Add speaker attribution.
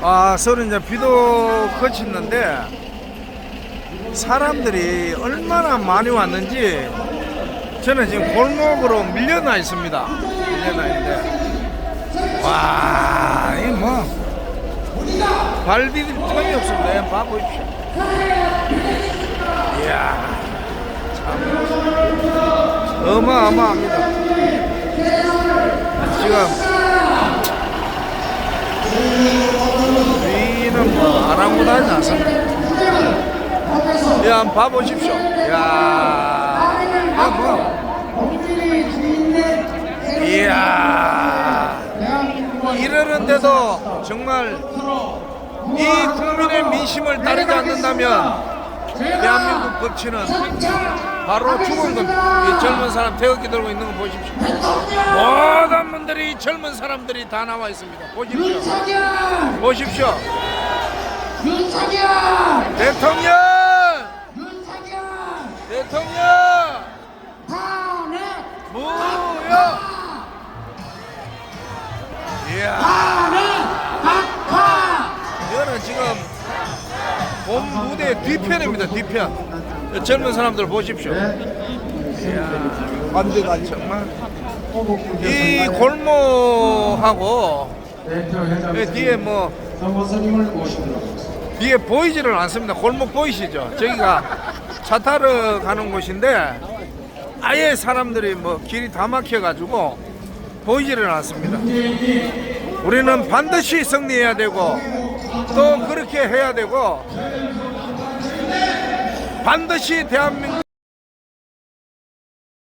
Speaker 1: 아, 서로 이제 비도 그쳤는데 사람들이 얼마나 많이 왔는지 저는 지금 골목으로 밀려나 있습니다. 밀려나 있는데 와, 이 뭐 발 디딜 틈이 없습니다. 봐 보십시오. 이야, 참 어마어마합니다. 지금 위는 뭐 아랑곳하지 않습니다. 야, 한번 봐보십시오. 야, 야, 뭐. 이야, 이러는데도 정말 이 국민의 민심을 따르지 않는다면 대한민국 법치는 바로 죽은 겁니다. 이 젊은 사람 태극기 들고 있는 거 보십시오. 모든 분들이 젊은 사람들이 다 나와 있습니다. 보십시오. 보십시오.
Speaker 2: 윤석열!
Speaker 1: 대통령!
Speaker 2: 윤석열!
Speaker 1: 대통령!
Speaker 2: 탄핵!
Speaker 1: 무효! 이야,
Speaker 2: 탄핵! 각하!
Speaker 1: 이거는 지금 본 무대 뒤편입니다, 뒤편. 젊은 사람들 보십시오. 이야, 완전 정말. 이 골목하고 이 뒤에 뭐. 뒤에 보이지를 않습니다. 골목 보이시죠? 저기가 차 타러 가는 곳인데 아예 사람들이 뭐 길이 다 막혀가지고 보이지를 않습니다. 우리는 반드시 승리해야 되고 또 그렇게 해야 되고 반드시 대한민국